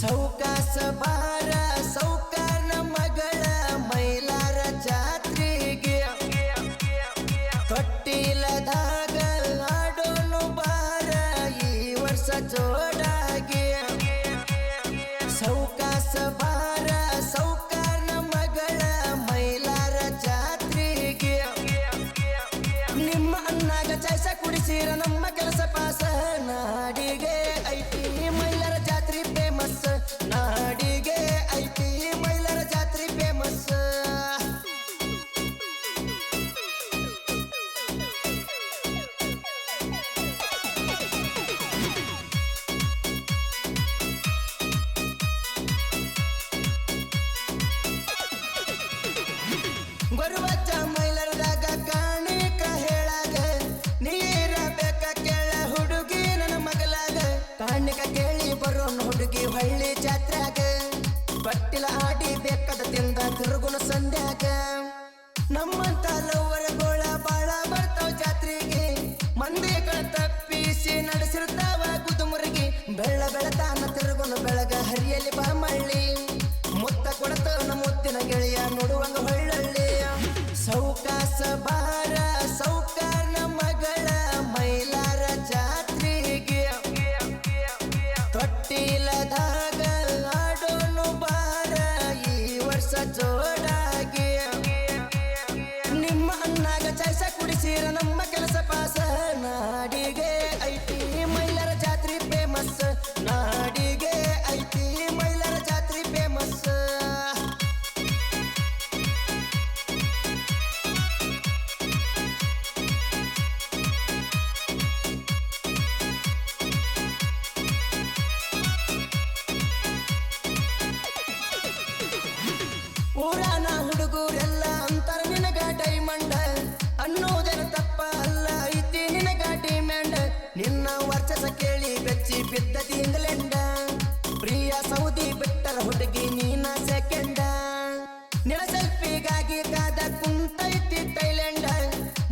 સૌ કા સબારા સૌ ಅಣ್ಣಗ ಕೇಳಿ ಬರು ಹುಡುಗಿ ಹೊಳ್ಳಿ ಜಾತ್ರಾಗ. ಬಟ್ಟಿಲ ಆಡಿ ಬೆಕ್ಕದ ತಿಂದ ತಿರುಗುನ ಸಂಧ್ಯಾಗ ನಮ್ಮಂತ ಲವರಗೋಳ ಬಾಳ ಬರ್ತಾವ ಜಾತ್ರೆಗೆ. ಮಂದಿ ಪುರಾಣ ಹುಡುಗರೆಲ್ಲ ಅಂತಾರ, ನಿನಗ ಡೈಮಂಡ್ ಅನ್ನೋದೇನು ತಪ್ಪ ಅಲ್ಲ ಐತಿ ನಿನಗ ಡಿಮ್ಯಾಂಡ್ ನಿನ್ನ ವರ್ಚಸ ಕೇಳಿ ಬೆಚ್ಚಿ ಬಿದ್ದತಿ ಇಂಗ್ಲೆಂಡ ಪ್ರಿಯ ಸೌದಿ ಬಿಟ್ಟರ ಹುಡುಗಿ ನೀನ ಸೆಕೆಂಡ ನಿನ ಸೆಲ್ಫಿಗಾಗಿ ಕಾದ ಕುಂತೈತಿ ಥೈಲ್ಯಾಂಡ್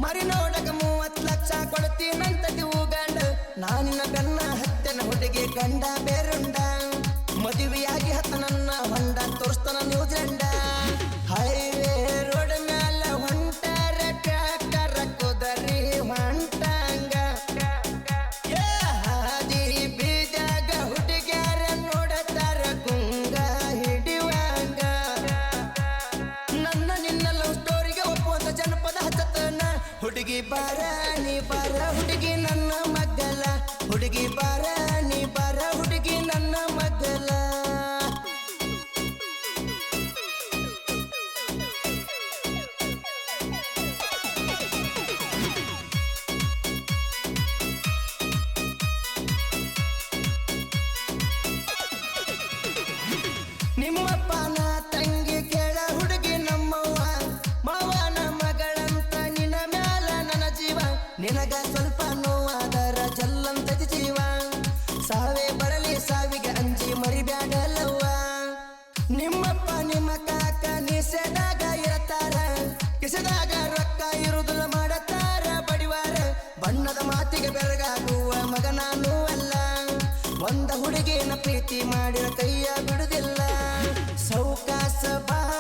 ಮರಿ ನೋಡಕ ಮೂವತ್ ಲಕ್ಷ ಕೊಡ್ತೀನಂತತಿ ಊಗಂಡ ನಾನಿನ ಬೆನ್ನ ಹತ್ತೆನ ಹುಡುಗಿ ಗಂಡ ಬೇರುಂಡ. ದೇಶದಾಗ ರೊಕ್ಕ ಇರುವುದಿಲ್ಲ ಮಾಡತ್ತಾರ ಬಡಿವಾರ. ಬಣ್ಣದ ಮಾತಿಗೆ ಬೆರಗಾಗುವ ಮಗ ನಾನು ಅಲ್ಲ. ಒಂದ ಹುಡುಗಿನ ಪ್ರೀತಿ ಮಾಡಿರ ಕೈಯ ಬಿಡುದಿಲ್ಲ. ಸೌಕಾಸ ಬಾ